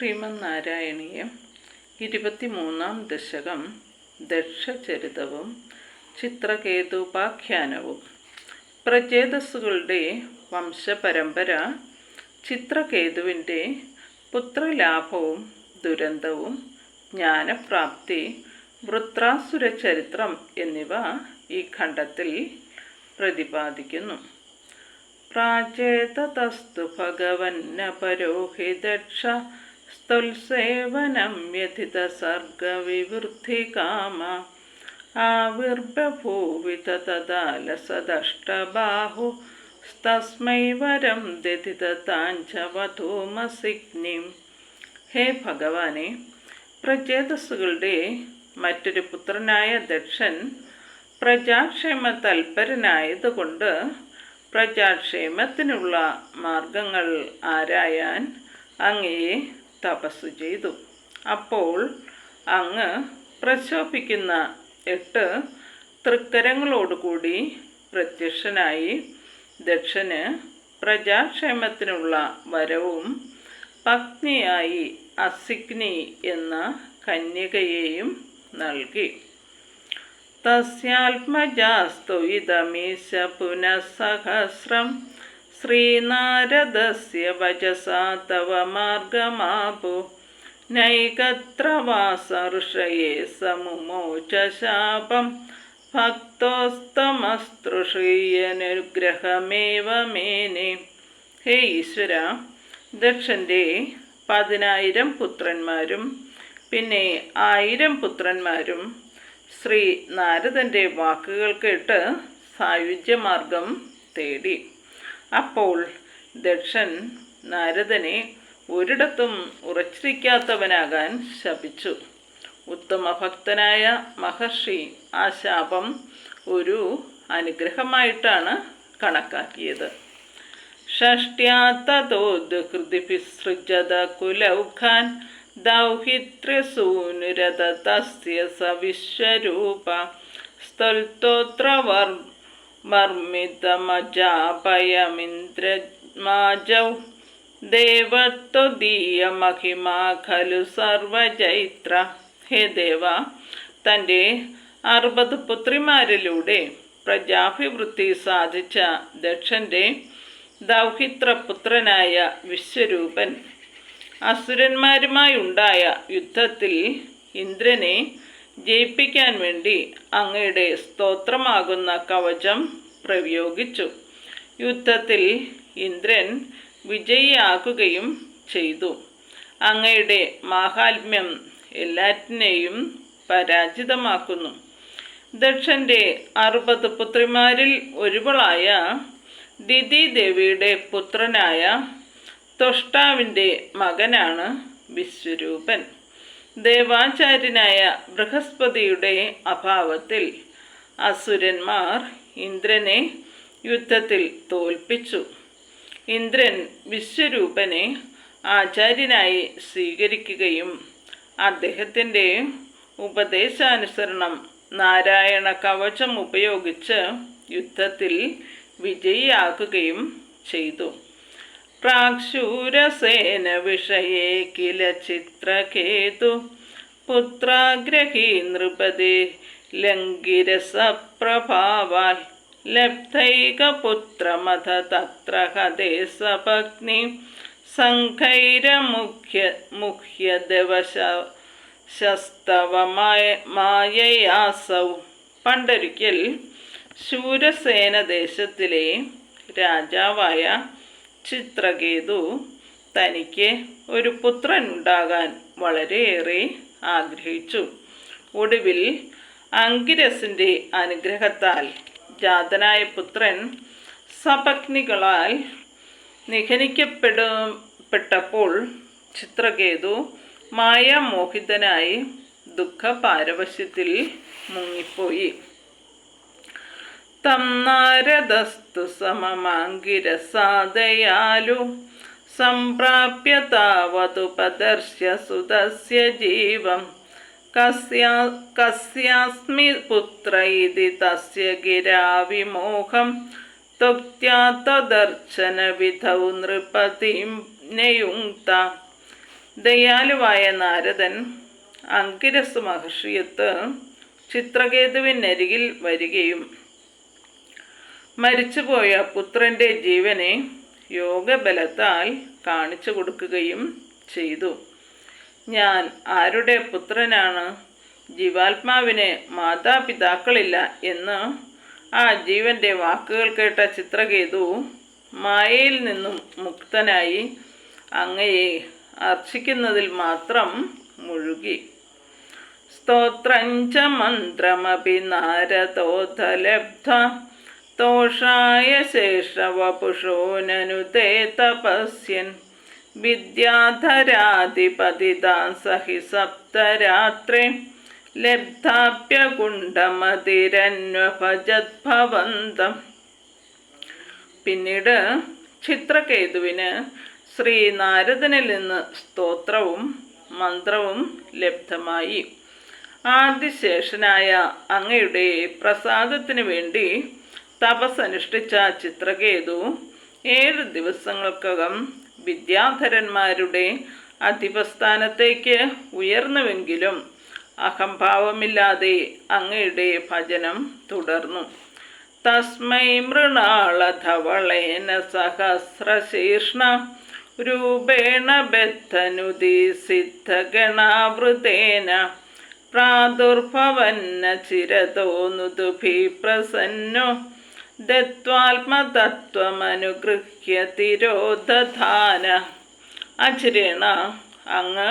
ശ്രീമന്നാരായണീയം ഇരുപത്തിമൂന്നാം ദശകം ദക്ഷചരിതവും ചിത്രകേതുപാഖ്യാനവും. പ്രചേതസ്സുകളുടെ വംശപരമ്പര ചിത്രകേതുവിന്റെ പുത്രലാഭവും ദുരന്തവും ജ്ഞാനപ്രാപ്തി വൃത്രാസുര ചരിത്രം എന്നിവ ഈ ഖണ്ഡത്തിൽ പ്രതിപാദിക്കുന്നു. പ്രാചേതസ്തു ഭഗവന്ന പരോഹി ദക്ഷ സ്തുൽസേവനം വ്യഥിത സർഗവിവൃദ്ധി കാമ ആവിർബഭൂവി തദാലസദഷ്ടബാഹു. തസ്മൈ വരം ദധിത താഞ്ചവധൂമസിഗ്നിം. ഹേ ഭഗവാനെ പ്രചേതസ്സുകളുടെ മറ്റൊരു പുത്രനായ ദക്ഷൻ പ്രജാക്ഷേമ തൽപരനായതുകൊണ്ട് പ്രജാക്ഷേമത്തിനുള്ള മാർഗങ്ങൾ ആരായാൻ അങ്ങയെ തപസ്സു ചെയ്തു. അപ്പോൾ അങ്ങ് പ്രശോഭിക്കുന്ന എട്ട് തൃക്കരങ്ങളോടുകൂടി പ്രത്യക്ഷനായി ദക്ഷന് പ്രജാക്ഷേമത്തിനുള്ള വരവും പത്നിയായി അസിഗ്നി എന്ന കന്യകയെയും നൽകി. തസ്യാത്മജാസ്തു ഇതമീശ പുനഃസഹസ്രം ശ്രീനാരദസ്യ വചസാ തവ മാർഗമാപു. നൈകത്ര വാസർഷയെ സമുമോച ശാപം മേനെ ഹേ ഈശ്വര ദക്ഷന്റെ പതിനായിരം പുത്രന്മാരും പിന്നെ ആയിരം പുത്രന്മാരും ശ്രീ നാരദന്റെ വാക്കുകൾ കേട്ട് സായുജ്യമാർഗം തേടി. അപ്പോൾ ദക്ഷൻ നാരദനെ ഒരിടത്തും ഉറച്ചിരിക്കാത്തവനാകാൻ ശപിച്ചു. ഉത്തമഭക്തനായ മഹർഷി ആ ശാപം ഒരു അനുഗ്രഹമായിട്ടാണ് കണക്കാക്കിയത്. ഷഷ്ട്യാത്തതോദ്ഹൃതിഭിസൃജത കുലൗഖാൻ ദൗഹിത്രസൂനുരത തസ്യ സ വിശ്വരൂപ സ്തൽത്തോത്രവർ മർമ്മിതമജാപയമിന്ദ്രമാജൗ ദേവത്വദീയമഹിമാ ഖലു സർവചൈത്ര. ഹേ ദേവ തന്റെ അറുപത് പുത്രിമാരിലൂടെ പ്രജാഭിവൃത്തി സാധിച്ച ദക്ഷന്റെ ദൗഹിത്രപുത്രനായ വിശ്വരൂപൻ. അസുരന്മാരുമായുണ്ടായ യുദ്ധത്തിൽ ഇന്ദ്രനെ ജയിപ്പിക്കാൻ വേണ്ടി അങ്ങയുടെ സ്തോത്രമാകുന്ന കവചം പ്രയോഗിച്ചു. യുദ്ധത്തിൽ ഇന്ദ്രൻ വിജയിയാകുകയും ചെയ്തു. അങ്ങയുടെ മാഹാത്മ്യം എല്ലാറ്റിനെയും പരാജിതമാക്കുന്നു. ദക്ഷന്റെ അറുപത് പുത്രിമാരിൽ ഒരുവളായ ദിതി ദേവിയുടെ പുത്രനായ തൊഷ്ടാവിന്റെ മകനാണ് വിശ്വരൂപൻ. ദേവാചാര്യനായ ബൃഹസ്പതിയുടെ അഭാവത്തിൽ അസുരന്മാർ ഇന്ദ്രനെ യുദ്ധത്തിൽ തോൽപ്പിച്ചു. ഇന്ദ്രൻ വിശ്വരൂപനെ ആചാര്യനായി സ്വീകരിക്കുകയും അദ്ദേഹത്തിന്റെ ഉപദേശാനുസരണം നാരായണ കവചം ഉപയോഗിച്ച് യുദ്ധത്തിൽ വിജയിയാക്കുകയും ചെയ്തു. പ്രാക്ഷൂരസേന വിഷയേ കില ചിത്രകേതു. പുത്രാഗ്രഹീ നൃപതി ലംഘിരസപ്രഭാവാൽ ലബ്ധൈകപുത്രമഥ തത്ര ഹതേ സപഗ്നി സഖൈരമുഖ്യ മുഹ്യദവശ ശസ്തവമായ മായയാസൗ. പണ്ടൊരിക്കൽ ശൂരസേന ദേശത്തിലെ രാജാവായ ചിത്രകേതു തനിക്ക് ഒരു പുത്രൻ ഉണ്ടാകാൻ വളരെയേറെ ആഗ്രഹിച്ചു. ഒടുവിൽ അങ്കിരസിന്റെ അനുഗ്രഹത്താൽ ജാതനായ പുത്രൻ സപഗ്നികളാൽ നിഖനിക്കപ്പെടപ്പെട്ടപ്പോൾ ചിത്രകേതു മായാമോഹിതനായി ദുഃഖപാരവശ്യത്തിൽ മുങ്ങിപ്പോയി. തം നാരദസ്തു സമമാങ്കിരസാദയാലു. സംപ്രാപ്യ താവതുപദർശ്യ സുതസ്യ ജീവം. കസ്യാ കസ്യാസ്മി പുത്ര ഇതി തസ്യ ഗിരാവിമോഹം. തുക്ത്യാ തദർശന വിധൗ നൃപതിം നയുങ്ക്ത ദയാലുവായ നാരദൻ അങ്കിരസ് മഹർഷിയത്ത് ചിത്രകേതുവിനരികിൽ വരികയും മരിച്ചുപോയ പുത്രന്റെ ജീവനെ യോഗബലത്താൽ കാണിച്ചു കൊടുക്കുകയും ചെയ്തു. ഞാൻ ആരുടെ പുത്രനാണ്? ജീവാത്മാവിന് മാതാപിതാക്കളില്ല എന്ന് ആ ജീവന്റെ വാക്കുകൾ കേട്ട ചിത്രകേതു മായയിൽ നിന്നും മുക്തനായി അങ്ങയെ അർച്ചിക്കുന്നതിൽ മാത്രം മുഴുകി. സ്തോത്രഞ്ച മന്ത്രമപി നാരദോധലബ്ധ തോഷായ ശേഷവപുഷോനനുതേ തപസ്യൻ. വിദ്യാധരാധിപതിതാൻ സഹി സപ്തരാത്രേ. ലബ്ധാപ്യകുണ്ടമതിരന്വഭജദ്ഭവന്തം പിന്നീട് ചിത്രകേതുവിന് ശ്രീ നാരദനിൽ നിന്ന് സ്തോത്രവും മന്ത്രവും ലബ്ധമായി. ആദിശേഷനായ അങ്ങയുടെ പ്രസാദത്തിന് വേണ്ടി തപസ്സനുഷ്ഠിച്ച ചിത്രകേതു ഏഴ് ദിവസങ്ങൾക്കകം വിദ്യാധരന്മാരുടെ അധിപസ്ഥാനത്തേക്ക് ഉയർന്നുവെങ്കിലും അഹംഭാവമില്ലാതെ അങ്ങയുടെ ഭജനം തുടർന്നു. തസ്മൈ മൃണാളധവളേന സഹസ്രശീർഷ്ണ രൂപേണ ബദ്ധനുദി സിദ്ധഗണാവൃതേന പ്രാദുർഭവന്ന ചിരതോ നുതുഭി പ്രസന്നോ ദത്വാത്മതത്വമനുഗൃഹ്യ തിരോധാന അചിരേണ അങ്ങ്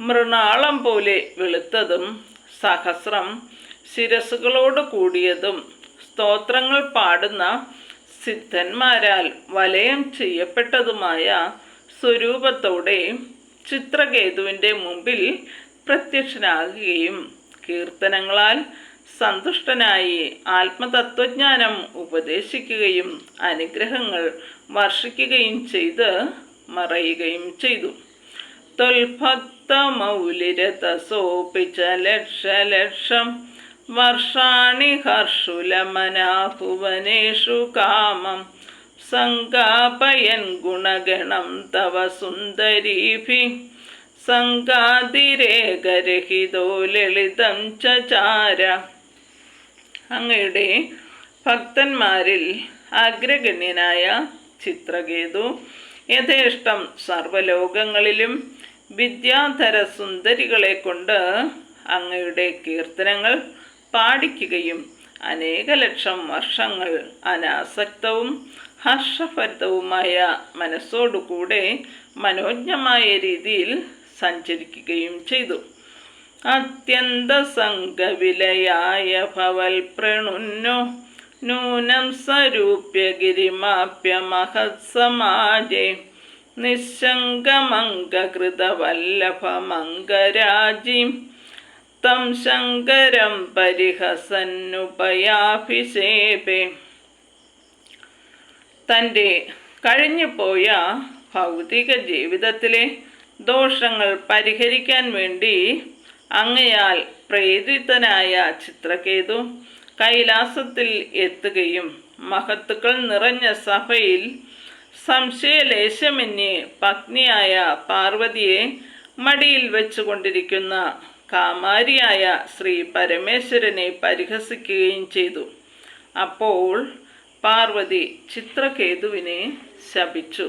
മൃണാളം പോലെ വെളുത്തതും സഹസ്രം ശിരസുകളോട് കൂടിയതും സ്തോത്രങ്ങൾ പാടുന്ന സിദ്ധന്മാരാൽ വലയം ചെയ്യപ്പെട്ടതുമായ സ്വരൂപത്തോടെ ചിത്രകേതുവിന്റെ മുമ്പിൽ പ്രത്യക്ഷനാകുകയും കീർത്തനങ്ങളാൽ സന്തുഷ്ടനായി ആത്മതത്വജ്ഞാനം ഉപദേശിക്കുകയും അനുഗ്രഹങ്ങൾ വർഷിക്കുകയും ചെയ്ത് മറയുകയും ചെയ്തു. തൊൽഭക്തമൗലിരതസോപി ച ലക്ഷലക്ഷം വർഷാണി ഹർഷുലമനാഭുവനേഷു കാമം സങ്കാപയൻ ഗുണഗണം തവ സുന്ദരീഭി സങ്കാതിരേഖരഹിതോ ലളിതം ചാര അങ്ങയുടെ ഭക്തന്മാരിൽ അഗ്രഗണ്യനായ ചിത്രകേതു യഥേഷ്ടം സർവലോകങ്ങളിലും വിദ്യാധര സുന്ദരികളെ കൊണ്ട് അങ്ങയുടെ കീർത്തനങ്ങൾ പാടിക്കുകയും അനേക ലക്ഷം വർഷങ്ങൾ അനാസക്തവും ഹർഷഭരിതവുമായ മനസ്സോടുകൂടെ മനോജ്ഞമായ രീതിയിൽ സഞ്ചരിക്കുകയും ചെയ്തു. അത്യന്ത സംഘവിലയായ ഭവൽ പ്രണുന്നു നൂനം സ്വരൂപ്യ ഗിരിമാപ്യ മഹത്സമാജേ. നിശങ്കമംഗകൃതവല്ലഭമംഗരാജിം തം ശങ്കരം പരിഹസന്നുപയാഭിഷേപേ തന്റെ കഴിഞ്ഞുപോയ ഭൗതിക ജീവിതത്തിലെ ദോഷങ്ങൾ പരിഹരിക്കാൻ വേണ്ടി അങ്ങയാൽ പ്രേരിതനായ ചിത്രകേതു കൈലാസത്തിൽ എത്തുകയും മഹത്തുക്കൾ നിറഞ്ഞ സഭയിൽ സംശയലേശമെന്യേ പത്നിയായ പാർവതിയെ മടിയിൽ വെച്ചുകൊണ്ടിരിക്കുന്ന കാമാരിയായ ശ്രീ പരമേശ്വരനെ പരിഹസിക്കുകയും ചെയ്തു. അപ്പോൾ പാർവതി ചിത്രകേതുവിനെ ശപിച്ചു.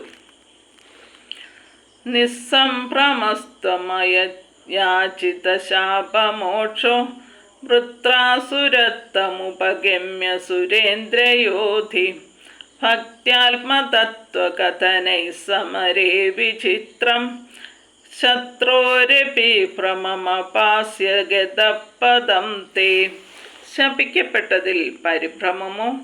നിസ്സംഭ്രമസ്തമയ യാചിത ശാപമോക്ഷോ വൃത്രാസുരത്തമുപഗമ്യ സുരേന്ദ്രയോധി. ഭക്യാത്മതത്വകഥനൈ സമരേ വിചിത്രം. ശത്രോരപി ഭ്രമമപാസ്യ ഗതപദം തേ. ശപിക്കപ്പെട്ടതിൽ പരിഭ്രമമോ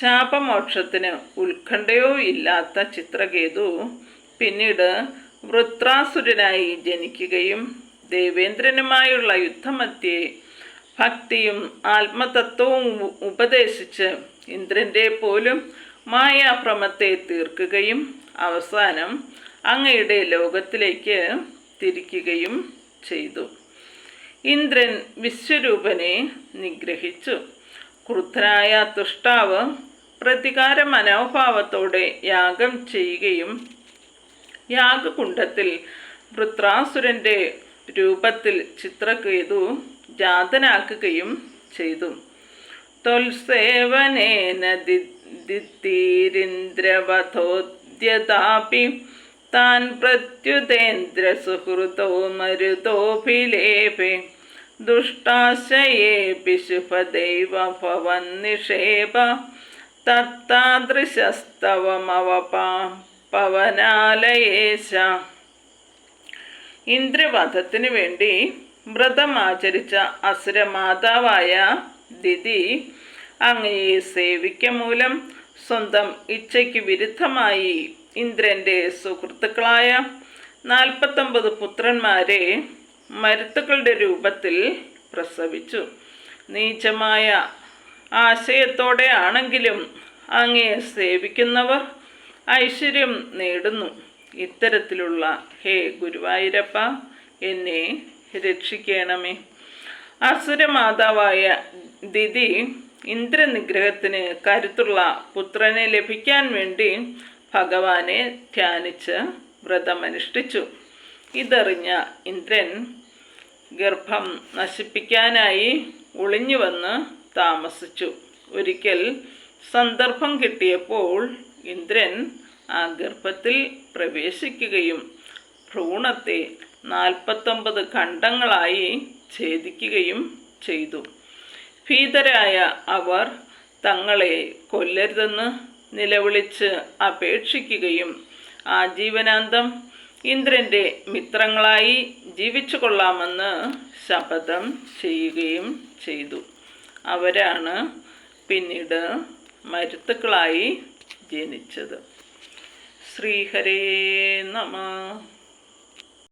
ശാപമോക്ഷത്തിന് ഉത്കണ്ഠയോ ഇല്ലാത്ത ചിത്രകേതു? പിന്നീട് വൃത്രാസുരനായി ജനിക്കുകയും ദേവേന്ദ്രനുമായുള്ള യുദ്ധമധ്യേ ഭക്തിയും ആത്മതത്വവും ഉപദേശിച്ച് ഇന്ദ്രന്റെ പോലും മായാഭ്രമത്തെ തീർക്കുകയും അവസാനം അങ്ങയുടെ ലോകത്തിലേക്ക് തിരിക്കുകയും ചെയ്തു. ഇന്ദ്രൻ വിശ്വരൂപനെ നിഗ്രഹിച്ചു. ക്രുദ്ധനായ തുഷ്ടാവ് പ്രതികാര മനോഭാവത്തോടെ യാഗം ചെയ്യുകയും യാഗകുണ്ഡത്തിൽ വൃത്രാസുരന്റെ രൂപത്തിൽ ചിത്രകേതു ജാതനാക്കുകയും ചെയ്തു. തൊൽസേവനേന ദിത്തീരിന്ദ്രവധോദ്യതാപി താൻ പ്രത്യുതേന്ദ്ര സുഹൃതോ മരുതോഭിലേപേ ഭവൻ നിഷേപ പവനാലയേശ. ഇന്ദ്രവധത്തിനു വേണ്ടി വ്രതമാചരിച്ച അസുരമാതാവായ ദിതി അങ്ങയെ സേവിക്ക മൂലം സ്വന്തം ഇച്ഛയ്ക്ക് വിരുദ്ധമായി ഇന്ദ്രന്റെ സുഹൃത്തുക്കളായ നാൽപ്പത്തൊമ്പത് പുത്രന്മാരെ മരുത്തുക്കളുടെ രൂപത്തിൽ പ്രസവിച്ചു. നീചമായ ആശയത്തോടെ ആണെങ്കിലും അങ്ങയെ സേവിക്കുന്നവർ ഐശ്വര്യം നേടുന്നു. ഇത്തരത്തിലുള്ള ഹേ ഗുരുവായൂരപ്പ എന്നെ രക്ഷിക്കണമേ. അസുരമാതാവായ ദിതി ഇന്ദ്രനിഗ്രഹത്തിന് കരുത്തുള്ള പുത്രനെ ലഭിക്കാൻ വേണ്ടി ഭഗവാനെ ധ്യാനിച്ച് വ്രതമനുഷ്ഠിച്ചു. ഇതറിഞ്ഞ ഇന്ദ്രൻ ഗർഭം നശിപ്പിക്കാനായി ഒളിഞ്ഞു വന്ന് താമസിച്ചു. ഒരിക്കൽ സന്ദർഭം കിട്ടിയപ്പോൾ ഇന്ദ്രൻ ആ ഗർഭത്തിൽ പ്രവേശിക്കുകയും ഭ്രൂണത്തെ നാൽപ്പത്തൊമ്പത് ഖണ്ഡങ്ങളായി ഛേദിക്കുകയും ചെയ്തു. ഭീതരായ അവർ തങ്ങളെ കൊല്ലരുതെന്ന് നിലവിളിച്ച് അപേക്ഷിക്കുകയും ആജീവനാന്തം ഇന്ദ്രന്റെ മിത്രങ്ങളായി ജീവിച്ചു കൊള്ളാമെന്ന് ശപഥം ചെയ്യുകയും ചെയ്തു. അവരാണ് പിന്നീട് മരുത്തുക്കളായി ജനിച്ചത്. ശ്രീഹരേ നമ.